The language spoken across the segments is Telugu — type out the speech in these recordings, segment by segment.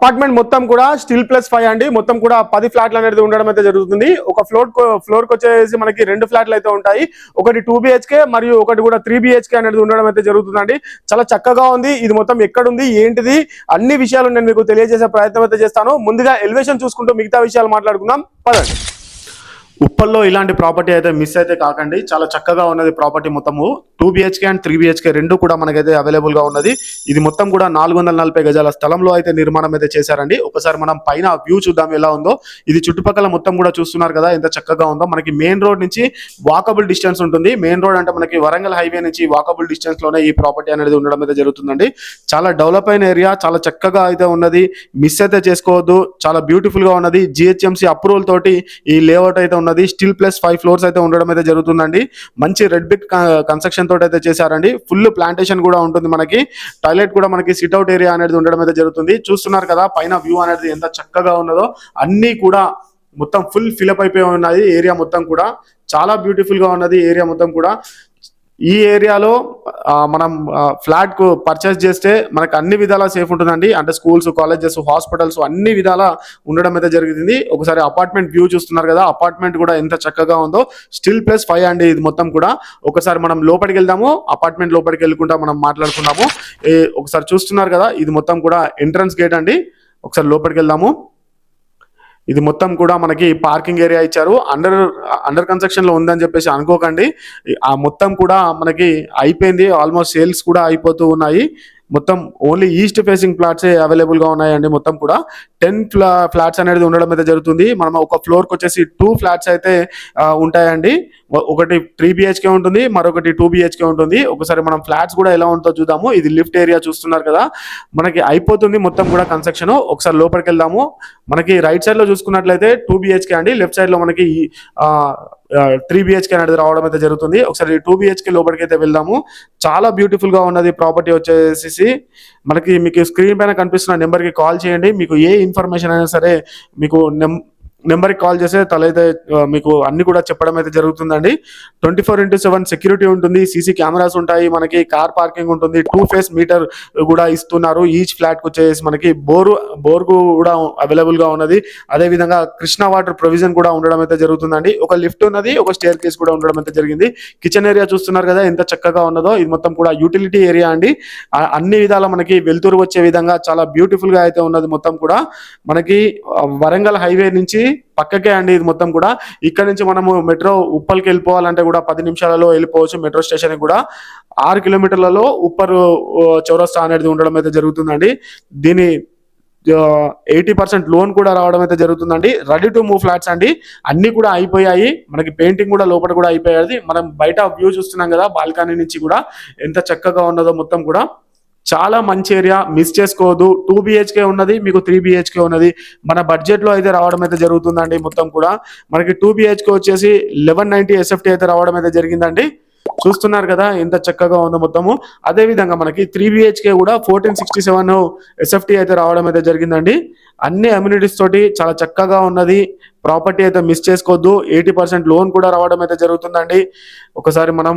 అపార్ట్మెంట్ మొత్తం కూడా స్టీల్ ప్లస్ ఫైవ్ అండి. మొత్తం కూడా పది ఫ్లాట్లు అనేది ఉండడం అయితే జరుగుతుంది. ఒక ఫ్లోర్ ఫ్లోర్కి వచ్చేసి మనకి రెండు ఫ్లాట్లు అయితే ఉంటాయి. ఒకటి టూ బిహెచ్కే మరియు ఒకటి కూడా త్రీ బిహెచ్కే అనేది ఉండడం అయితే జరుగుతుందండి. చాలా చక్కగా ఉంది. ఇది మొత్తం ఎక్కడుంది ఏంటిది అన్ని విషయాలు నేను మీకు తెలియజేసే ప్రయత్నం అయితే చేస్తాను. ముందుగా ఎలివేషన్ చూసుకుంటూ మిగతా విషయాలు మాట్లాడుకుందాం. పదండి. ఉప్పల్లో ఇలాంటి ప్రాపర్టీ అయితే మిస్ అయితే కాకండి. చాలా చక్కగా ఉన్నది ప్రాపర్టీ మొత్తము. Two BHK and three BHK రెండు కూడా మనకైతే అవైలబుల్గా ఉన్నది. ఇది మొత్తం కూడా నాలుగు వందల నలభై గజాల స్థలంలో అయితే నిర్మాణం అయితే చేశారండి. ఒకసారి మనం పైన వ్యూ చూద్దాం ఎలా ఉందో. ఇది చుట్టుపక్కల మొత్తం కూడా చూస్తున్నారు కదా ఎంత చక్కగా ఉందో. మనకి మెయిన్ రోడ్ నుంచి వాకబుల్ డిస్టెన్స్ ఉంటుంది. మెయిన్ రోడ్ అంటే మనకి వరంగల్ హైవే నుంచి వాకబుల్ డిస్టెన్స్లోనే ఈ ప్రాపర్టీ అనేది ఉండడం అయితే జరుగుతుందండి. చాలా డెవలప్ అయిన ఏరియా చాలా చక్కగా అయితే ఉన్నది. మిస్ అయితే చేసుకోవద్దు. చాలా బ్యూటిఫుల్గా ఉన్నది. జిహెచ్ఎంసీ అప్రూవల్ తోటి ఈ లేఅవుట్ అయితే ఉన్నది. స్టిల్ ప్లస్ ఫైవ్ ఫ్లోర్స్ అయితే ఉండడం అయితే జరుగుతుందండి. మంచి రెడ్ బిట్ కన్స్ట్రక్షన్ తోటి అయితే చేశారండి. ఫుల్ ప్లాంటేషన్ కూడా ఉంటుంది మనకి. టాయిలెట్ కూడా మనకి సిట్అవుట్ ఏరియా అనేది ఉండడం అయితే జరుగుతుంది. చూస్తున్నారు కదా పైన వ్యూ అనేది ఎంత చక్కగా ఉన్నదో. అన్ని కూడా మొత్తం ఫుల్ ఫిలప్ అయిపోయి ఉన్నది ఏరియా మొత్తం కూడా చాలా బ్యూటిఫుల్గా ఉన్నది. ఏరియా మొత్తం కూడా ఈ ఏరియాలో మనం ఫ్లాట్కు పర్చేస్ చేస్తే మనకు అన్ని విధాలా సేఫ్ ఉంటుందండి. అంటే స్కూల్స్ కాలేజెస్ హాస్పిటల్స్ అన్ని విధాలా ఉండడం అయితే జరిగింది. ఒకసారి అపార్ట్మెంట్ వ్యూ చూస్తున్నారు కదా అపార్ట్మెంట్ కూడా ఎంత చక్కగా ఉందో స్టిల్ ప్లస్ ఫైవ్ అండి ఇది మొత్తం కూడా. ఒకసారి మనం లోపలికి వెళ్దాము అపార్ట్మెంట్ లోపలికి వెళ్ళకుండా మనం మాట్లాడుకున్నాము ఒకసారి చూస్తున్నారు కదా ఇది మొత్తం కూడా ఎంట్రన్స్ గేట్ అండి. ఒకసారి లోపలికి వెళ్దాము. ఇది మొత్తం కూడా మనకి పార్కింగ్ ఏరియా ఇచ్చారు. అండర్ అండర్ కన్స్ట్రక్షన్లో ఉందని చెప్పేసి అనుకోకండి. ఆ మొత్తం కూడా మనకి అయిపోయింది. ఆల్మోస్ట్ సేల్స్ కూడా అయిపోతూ ఉన్నాయి. మొత్తం ఓన్లీ ఈస్ట్ ఫేసింగ్ ఫ్లాట్స్ అవైలబుల్గా ఉన్నాయండి. మొత్తం కూడా టెన్ ఫ్లాట్స్ అనేది ఉండడం అయితే జరుగుతుంది. మనం ఒక ఫ్లోర్కి వచ్చేసి టూ ఫ్లాట్స్ అయితే ఉంటాయండి. ఒకటి త్రీ బిహెచ్కే ఉంటుంది మరొకటి టూ బిహెచ్కే ఉంటుంది. ఒకసారి మనం ఫ్లాట్స్ కూడా ఎలా ఉంటుందో చూద్దాము. ఇది లిఫ్ట్ ఏరియా చూస్తున్నారు కదా. మనకి అయిపోతుంది మొత్తం కూడా కన్స్ట్రక్షన్ ఒకసారి లోపలికి వెళ్దాము. మనకి రైట్ సైడ్లో చూసుకున్నట్లయితే టూ బిహెచ్కే అండి. లెఫ్ట్ సైడ్లో మనకి త్రీ బిహెచ్కే అనేది రావడం అయితే జరుగుతుంది. ఒకసారి టూ బిహెచ్కే లోపలికి అయితే వెళ్దాము. చాలా బ్యూటిఫుల్గా ఉన్నది ప్రాపర్టీ వచ్చేసి. మనకి మీకు స్క్రీన్ పైన కనిపిస్తున్న నెంబర్కి కాల్ చేయండి. మీకు ఏ ఇన్ఫర్మేషన్ అయినా సరే మీకు నెంబర్కి కాల్ చేస్తే తలైతే మీకు అన్ని కూడా చెప్పడం అయితే జరుగుతుందండి. Twenty four into seven security ఉంటుంది సీసీ కెమెరాస్ ఉంటాయి మనకి కార్ పార్కింగ్ ఉంటుంది టూ ఫేస్ మీటర్ కూడా ఇస్తున్నారు. ఈచ్ ఫ్లాట్కు వచ్చేసి మనకి బోరు బోర్ కూడా అవైలబుల్గా ఉన్నది. అదే విధంగా కృష్ణ వాటర్ ప్రొవిజన్ కూడా ఉండడం అయితే జరుగుతుందండి. ఒక లిఫ్ట్ ఉన్నది ఒక స్టేర్ కేస్ కూడా ఉండడం అయితే జరిగింది. కిచెన్ ఏరియా చూస్తున్నారు కదా ఎంత చక్కగా ఉన్నదో ఇది మొత్తం కూడా యూటిలిటీ ఏరియా అండి. అన్ని విధాల మనకి వెలుతురు వచ్చే విధంగా చాలా బ్యూటిఫుల్గా అయితే ఉన్నది మొత్తం కూడా. మనకి వరంగల్ హైవే నుంచి పక్కకే అండి ఇది మొత్తం కూడా. ఇక్కడ నుంచి మనము మెట్రో ఉప్పల్కి వెళ్ళిపోవాలంటే కూడా పది నిమిషాలలో వెళ్ళిపోవచ్చు మెట్రో స్టేషన్ కూడా. ఆరు కిలోమీటర్లలో ఉప్పర్ చౌరస్తా అనేది ఉండడం అయితే జరుగుతుందండి. దీని ఎయిటీ పర్సెంట్ లోన్ కూడా రావడం అయితే జరుగుతుందండి. రెడీ టు మూవ్ ఫ్లాట్స్ అండి. అన్ని కూడా అయిపోయాయి. మనకి పెయింటింగ్ కూడా లోపల కూడా అయిపోయాది. మనం బయట వ్యూ చూస్తున్నాం కదా బాల్కనీ నుంచి కూడా. ఎంత చక్కగా ఉన్నదో మొత్తం కూడా. చాలా మంచి ఏరియా మిస్ చేసుకోవద్దు. టూ బిహెచ్కే ఉన్నది మీకు త్రీ బిహెచ్కే ఉన్నది. మన బడ్జెట్లో అయితే రావడం అయితే జరుగుతుందండి మొత్తం కూడా. మనకి టూ బిహెచ్కే వచ్చేసి లెవెన్ నైన్టీ ఎస్ఎఫ్టీ అయితే రావడం అయితే జరిగిందండి. చూస్తున్నారు కదా ఎంత చక్కగా ఉందో మొత్తము. అదే విధంగా మనకి త్రీ బిహెచ్కే కూడా ఫోర్టీన్ సిక్స్టీ సెవెన్ ఎస్ఎఫ్టీ అయితే రావడం అయితే జరిగిందండి. అన్ని అమ్యూనిటీస్ తోటి చాలా చక్కగా ఉన్నది. ప్రాపర్టీ అయితే మిస్ చేసుకోవద్దు. ఎయిటీ పర్సెంట్ లోన్ కూడా రావడం అయితే జరుగుతుందండి. ఒకసారి మనం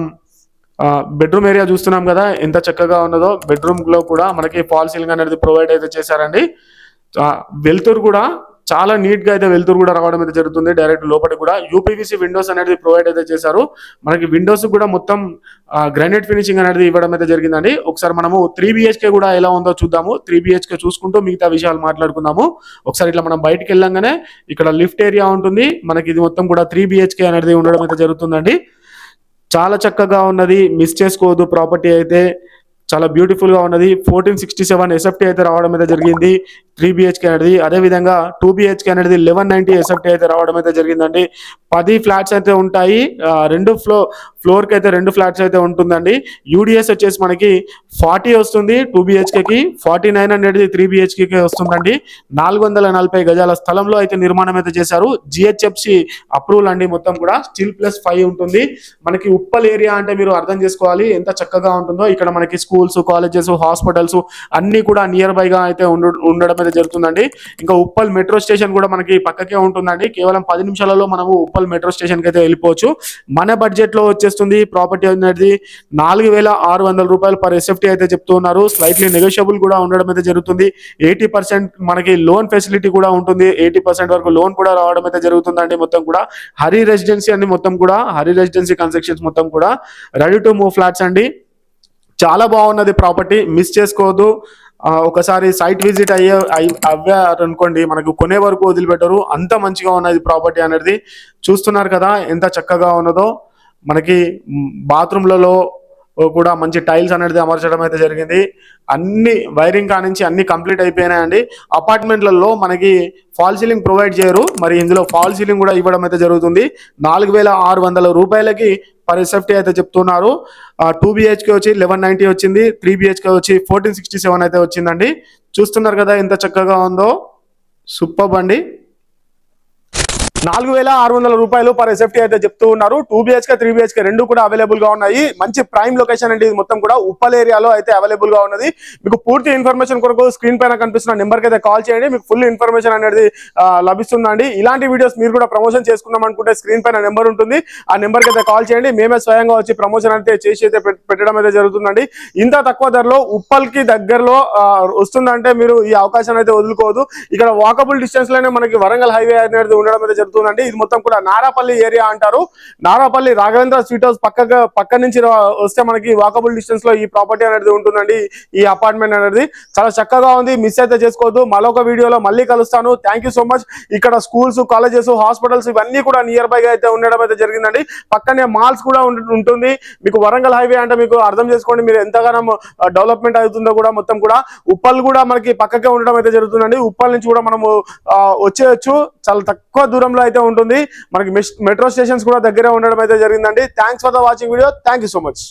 బెడ్రూమ్ ఏరియా చూస్తున్నాం కదా ఎంత చక్కగా ఉన్నదో బెడ్రూమ్లో కూడా మనకి ఫాల్ సీలింగ్ అనేది ప్రొవైడ్ అయితే చేశారండి. వెళ్తురు వెలుతురు కూడా చాలా నీట్గా అయితే వెలుతురు కూడా రావడం అయితే జరుగుతుంది. డైరెక్ట్ లోపల కూడా యూపీవీసీ విండోస్ అనేది ప్రొవైడ్ అయితే చేశారు. మనకి విండోస్ కూడా మొత్తం గ్రానైట్ ఫినిషింగ్ అనేది ఇవ్వడం అయితే జరిగిందండి. ఒకసారి మనము త్రీ బిహెచ్కే కూడా ఎలా ఉందో చూద్దాము. త్రీ బిహెచ్కే చూసుకుంటూ మిగతా విషయాలు మాట్లాడుకుందాము. ఒకసారి ఇట్లా మనం బయటకు వెళ్ళంగానే ఇక్కడ లిఫ్ట్ ఏరియా ఉంటుంది. మనకి ఇది మొత్తం కూడా త్రీ బిహెచ్కే అనేది ఉండడం అయితే జరుగుతుందండి. చాలా చక్కగా ఉన్నది. మిస్ చేసుకోవద్దు ప్రాపర్టీ అయితే. చాలా బ్యూటిఫుల్గా ఉన్నది. ఫోర్టీన్ సిక్స్టీ సెవెన్ ఎస్ఎఫ్టీ అయితే రావడం అయితే జరిగింది. త్రీ బిహెచ్కే అనేది అదే విధంగా టూ బిహెచ్కే అనేది లెవెన్ నైన్టీ ఎస్ఎఫ్టీ అయితే రావడం అయితే జరిగిందండి. పది ఫ్లాట్స్ అయితే ఉంటాయి. రెండు ఫ్లో ఫ్లోర్కి అయితే రెండు ఫ్లాట్స్ అయితే ఉంటుందండి. యూడిఎస్ వచ్చేసి మనకి ఫార్టీ వస్తుంది టూ బిహెచ్కేకి ఫార్టీ నైన్ హండ్రెడ్ త్రీ బిహెచ్కేకి వస్తుందండి. నాలుగు వందల నలభై గజాల స్థలంలో అయితే నిర్మాణం అయితే చేశారు. జిహెచ్ఎఫ్సి అప్రూవల్ అండి మొత్తం కూడా. స్టీల్ ప్లస్ ఫైవ్ ఉంటుంది. మనకి ఉప్పల్ ఏరియా అంటే మీరు అర్థం చేసుకోవాలి. ఎంత చక్కగా ఉంటుందో. ఇక్కడ మనకి స్కూల్స్ కాలేజెస్ హాస్పిటల్స్ అన్ని కూడా నియర్ బై గా అయితే ఉండడం అయితే జరుగుతుందండి. ఇంకా ఉప్పల్ మెట్రో స్టేషన్ కూడా మనకి పక్కకే ఉంటుందండి. కేవలం పది నిమిషాలలో మనము ఉప్పల్ మెట్రో స్టేషన్కి అయితే వెళ్ళిపోవచ్చు. మన బడ్జెట్లో వచ్చేస్తుంది ప్రాపర్టీ అనేది నాలుగు వేల ఆరు వందల రూపాయలు పర్ ఎస్ఎఫ్టీ అయితే చెప్తూ ఉన్నారు స్లైట్లీ నెగోషియబుల్ కూడా ఉండడం అయితే జరుగుతుంది. ఎయిటీ పర్సెంట్ మనకి లోన్ ఫెసిలిటీ కూడా ఉంటుంది. ఎయిటీ పర్సెంట్ వరకు లోన్ కూడా రావడం అయితే జరుగుతుందండి మొత్తం కూడా. హరి రెసిడెన్సీ అన్ని మొత్తం కూడా. హరి రెసిడెన్సీ కన్స్ట్రక్షన్స్ మొత్తం కూడా. రెడీ టు మూవ్ ఫ్లాట్స్ అండి. చాలా బాగున్నది ప్రాపర్టీ. మిస్ చేసుకోవద్దు. ఒకసారి సైట్ విజిట్ అయ్యే అవ్వారు అవ్వారనుకోండి మనకు కొనే వరకు వదిలిపెట్టరు. అంత మంచిగా ఉన్నది ప్రాపర్టీ అనేది చూస్తున్నారు కదా ఎంత చక్కగా ఉన్నదో. మనకి బాత్రూమ్లలో కూడా మంచి టైల్స్ అనేది అమర్చడం అయితే జరిగింది. అన్ని వైరింగ్ కానించి అన్ని కంప్లీట్ అయిపోయినాయండి. అపార్ట్మెంట్లలో మనకి ఫాల్ సీలింగ్ ప్రొవైడ్ చేయరు. మరి ఇందులో ఫాల్ సీలింగ్ కూడా ఇవ్వడం అయితే జరుగుతుంది. నాలుగు వేల ఆరు వందల రూపాయలకి పర్ ఎస్ఎఫ్టీ అయితే చెప్తున్నారు. టూ బిహెచ్కే వచ్చి లెవెన్ నైంటీ వచ్చింది. త్రీ బిహెచ్కే వచ్చి ఫోర్టీన్ సిక్స్టీ సెవెన్ అయితే వచ్చిందండి. చూస్తున్నారు కదా ఎంత చక్కగా ఉందో. సూపర్ అండి నాలుగు వేల ఆరు వందల రూపాయలు పర్ ఎస్ఎఫ్టీ అయితే చెప్తూ ఉన్నారు. టూ బిహెచ్కే త్రీ బిహెచ్కే రెండు కూడా అవైలబుల్గా ఉన్నాయి. మంచి ప్రైమ్ లొకేషన్ అండి ఇది మొత్తం కూడా. ఉప్పల్ ఏరియాలో అయితే అవైలబుల్గా ఉన్నది. మీకు పూర్తి ఇన్ఫర్మేషన్ కొరకు స్క్రీన్ పైన కనిపిస్తున్న నెంబర్కి అయితే కాల్ చేయండి. మీకు ఫుల్ ఇన్ఫర్మేషన్ అనేది లభిస్తుందండి. ఇలాంటి వీడియోస్ మీరు కూడా ప్రమోషన్ చేసుకుందాం అనుకుంటే స్క్రీన్ పైన నెంబర్ ఉంటుంది. ఆ నెంబర్కి అయితే కాల్ చేయండి. మేమే స్వయంగా వచ్చి ప్రమోషన్ అయితే చేసి అయితే పెట్టడం అయితే జరుగుతుందండి. ఇంత తక్కువ ధరలో ఉప్పల్కి దగ్గరలో వస్తుందంటే మీరు ఈ అవకాశాన్ని అయితే వదులుకోవద్దు. ఇక్కడ వాకబుల్ డిస్టెన్స్లోనే మనకి వరంగల్ హైవే అనేది ఉండడం అయితే జరుగుతుందండి. ఇది మొత్తం కూడా నారాపల్లి ఏరియా అంటారు. నారాపల్లి రాఘవేంద్ర స్వీట్ హౌస్ పక్కగా పక్క నుంచి వస్తే మనకి వాకబుల్ డిస్టెన్స్లో ఈ ప్రాపర్టీ అనేది ఉంటుందండి. ఈ అపార్ట్మెంట్ అనేది చాలా చక్కగా ఉంది. మిస్ అయితే చేసుకోవద్దు. మరొక వీడియోలో మళ్ళీ కలుస్తాను. థ్యాంక్ యూ సో మచ్ ఇక్కడ స్కూల్స్ కాలేజెస్ హాస్పిటల్స్ ఇవన్నీ కూడా నియర్ బై గా అయితే ఉండడం అయితే జరిగిందండి. పక్కనే మాల్స్ కూడా ఉంటుంది. మీకు వరంగల్ హైవే అంటే మీకు అర్థం చేసుకోండి. మీరు ఎంతగానో డెవలప్మెంట్ అవుతుందో కూడా మొత్తం కూడా. ఉప్పల్ కూడా మనకి పక్కకే ఉండడం అయితే జరుగుతుందండి. ఉప్పల్ నుంచి కూడా మనము వచ్చేయచ్చు. చాలా తక్కువ దూరంలో అయితే ఉంటుంది. మనకి మెట్రో స్టేషన్స్ కూడా దగ్గరే ఉండడం అయితే జరిగిందండి. Thanks for the watching video thank you so much